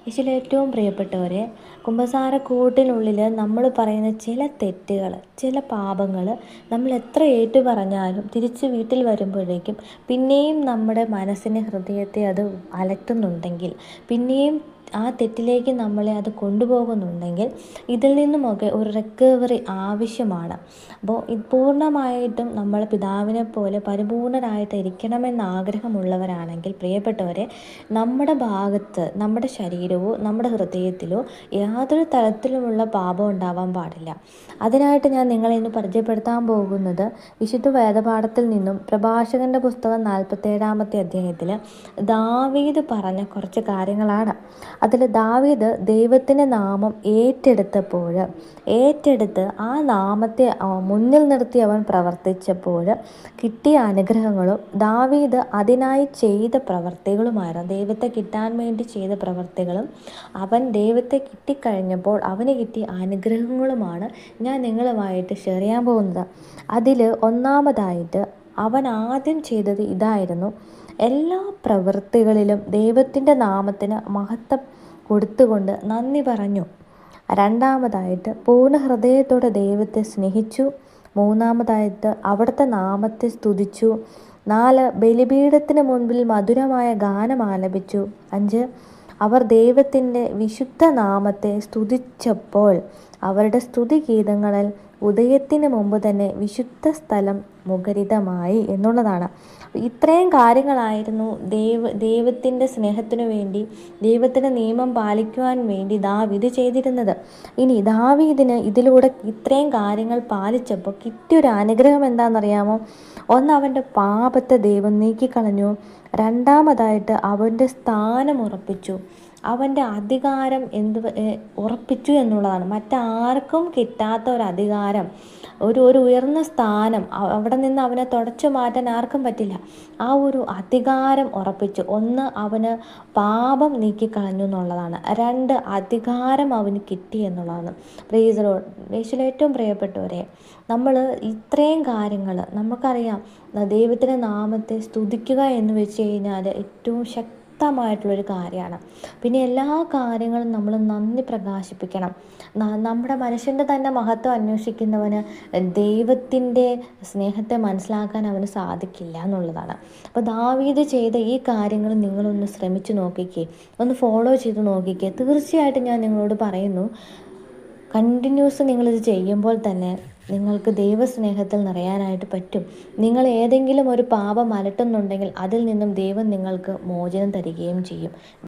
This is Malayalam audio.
യേശുവിൽ ഏറ്റവും പ്രിയപ്പെട്ടവരെ കുമ്പസാരക്കൂട്ടിനുള്ളിൽ നമ്മൾ പറയുന്ന ചില തെറ്റുകൾ ചില പാപങ്ങൾ നമ്മൾ എത്ര ഏറ്റു പറഞ്ഞാലും തിരിച്ച് വീട്ടിൽ വരുമ്പോഴേക്കും പിന്നെയും നമ്മുടെ മനസ്സിനെ ഹൃദയത്തെ അത് അലട്ടുന്നുണ്ടെങ്കിൽ പിന്നെയും ആ തെറ്റിലേക്ക് നമ്മളെ അത് കൊണ്ടുപോകുന്നുണ്ടെങ്കിൽ ഇതിൽ നിന്നുമൊക്കെ ഒരു റിക്കവറി ആവശ്യമാണ്. അപ്പോൾ ഇത് പൂർണമായിട്ടും നമ്മൾ പിതാവിനെ പോലെ പരിപൂർണരായിട്ട് ഇരിക്കണമെന്ന് ആഗ്രഹമുള്ളവരാണെങ്കിൽ പ്രിയപ്പെട്ടവരെ നമ്മുടെ ഭാഗത്ത് നമ്മുടെ ശരീരവും നമ്മുടെ ഹൃദയത്തിലോ യാതൊരു തരത്തിലുമുള്ള പാപം ഉണ്ടാവാൻ പാടില്ല. അതിനായിട്ട് ഞാൻ നിങ്ങളെ ഇന്ന് പരിചയപ്പെടുത്താൻ പോകുന്നത് വിശുദ്ധ വേദപാഠത്തിൽ നിന്നും പ്രഭാഷകന്റെ പുസ്തകം നാൽപ്പത്തേഴാമത്തെ അധ്യായത്തിൽ ദാവീദ് പറഞ്ഞ കുറച്ച് കാര്യങ്ങളാണ്. അതിൽ ദാവീദ് ദൈവത്തിന്റെ നാമം ഏറ്റെടുത്തപ്പോൾ ഏറ്റെടുത്ത് ആ നാമത്തെ മുന്നിൽ നിർത്തി അവൻ പ്രവർത്തിച്ചപ്പോൾ കിട്ടിയ അനുഗ്രഹങ്ങളും ദാവീദ് അതിനായി ചെയ്ത പ്രവർത്തികളുമായിരുന്നു. ദൈവത്തെ കിട്ടാൻ വേണ്ടി ചെയ്ത പ്രവർത്തികളും അവൻ ദൈവത്തെ കിട്ടിക്കഴിഞ്ഞപ്പോൾ അവന് കിട്ടിയ അനുഗ്രഹങ്ങളുമാണ് ഞാൻ നിങ്ങളുമായിട്ട് ഷെയർ ചെയ്യാൻ പോകുന്നത്. അതിൽ ഒന്നാമതായിട്ട് അവൻ ആദ്യം ചെയ്തത് ഇതായിരുന്നു. എല്ലാ പ്രവൃത്തികളിലും ദൈവത്തിന്റെ നാമത്തിന് മഹത്വം കൊടുത്തുകൊണ്ട് നന്ദി പറഞ്ഞു. രണ്ടാമതായിട്ട് പൂർണ ഹൃദയത്തോടെ ദൈവത്തെ സ്നേഹിച്ചു. മൂന്നാമതായിട്ട് അവിടുത്തെ നാമത്തെ സ്തുതിച്ചു. നാല് ബലിപീഠത്തിന് മുൻപിൽ മധുരമായ ഗാനം ആലപിച്ചു. അഞ്ച് അവർ ദൈവത്തിന്റെ വിശുദ്ധ നാമത്തെ സ്തുതിച്ചപ്പോൾ അവരുടെ സ്തുതിഗീതങ്ങളിൽ ഉദയത്തിന് മുമ്പ് തന്നെ വിശുദ്ധ സ്ഥലം മുഖരിതമായി എന്നുള്ളതാണ്. ഇത്രയും കാര്യങ്ങളായിരുന്നു ദൈവ ദൈവത്തിന്റെ സ്നേഹത്തിനു വേണ്ടി ദൈവത്തിന്റെ നിയമം പാലിക്കുവാൻ വേണ്ടി ദാവീദ് ചെയ്തിരുന്നത്. ഇനി ദാവീദിന് ഇതിലൂടെ ഇത്രയും കാര്യങ്ങൾ പാലിച്ചപ്പോൾ കിട്ടിയൊരു അനുഗ്രഹം എന്താണെന്നറിയാമോ? ഒന്ന് അവന്റെ പാപത്തെ ദൈവം നീക്കിക്കളഞ്ഞു. രണ്ടാമതായിട്ട് അവന്റെ സ്ഥാനം ഉറപ്പിച്ചു. അവന്റെ അധികാരം എന്ത് ഉറപ്പിച്ചു എന്നുള്ളതാണ്. മറ്റാർക്കും കിട്ടാത്ത ഒരു അധികാരം ഒരു ഒരു ഉയർന്ന സ്ഥാനം അവിടെ നിന്ന് അവനെ തുടച്ചു മാറ്റാൻ ആർക്കും പറ്റില്ല. ആ ഒരു അധികാരം ഉറപ്പിച്ചു. ഒന്ന് അവന് പാപം നീക്കിക്കളഞ്ഞു എന്നുള്ളതാണ്. രണ്ട് അധികാരം അവന് കിട്ടി എന്നുള്ളതാണ്. പ്രീസറോ യേശുവിൽ ഏറ്റവും പ്രിയപ്പെട്ടവരെ നമ്മൾ ഇത്രയും കാര്യങ്ങൾ നമുക്കറിയാം. ദൈവത്തിന്റെ നാമത്തെ സ്തുതിക്കുക എന്ന് വെച്ച് കഴിഞ്ഞാൽ ഏറ്റവും ശക്തി ശക്തമായിട്ടുള്ളൊരു കാര്യമാണ്. പിന്നെ എല്ലാ കാര്യങ്ങളും നമ്മൾ നന്ദി പ്രകാശിപ്പിക്കണം. നമ്മുടെ മനുഷ്യന്റെ തന്നെ മഹത്വം അന്വേഷിക്കുന്നവന് ദൈവത്തിന്റെ സ്നേഹത്തെ മനസ്സിലാക്കാൻ അവന് സാധിക്കില്ല എന്നുള്ളതാണ്. അപ്പോൾ ദാവീദ് ചെയ്ത ഈ കാര്യങ്ങൾ നിങ്ങളൊന്ന് ശ്രമിച്ചു നോക്കിക്കേ. ഒന്ന് ഫോളോ ചെയ്ത് നോക്കിക്കേ. തീർച്ചയായിട്ടും ഞാൻ നിങ്ങളോട് പറയുന്നു കണ്ടിന്യൂസ് നിങ്ങളിത് ചെയ്യുമ്പോൾ തന്നെ നിങ്ങൾക്ക് ദൈവസ്നേഹത്തിൽ നിറയാനായിട്ട് പറ്റും. നിങ്ങൾ ഏതെങ്കിലും ഒരു പാപം അലട്ടുന്നുണ്ടെങ്കിൽ അതിൽ നിന്നും ദൈവം നിങ്ങൾക്ക് മോചനം തരികയും ചെയ്യും.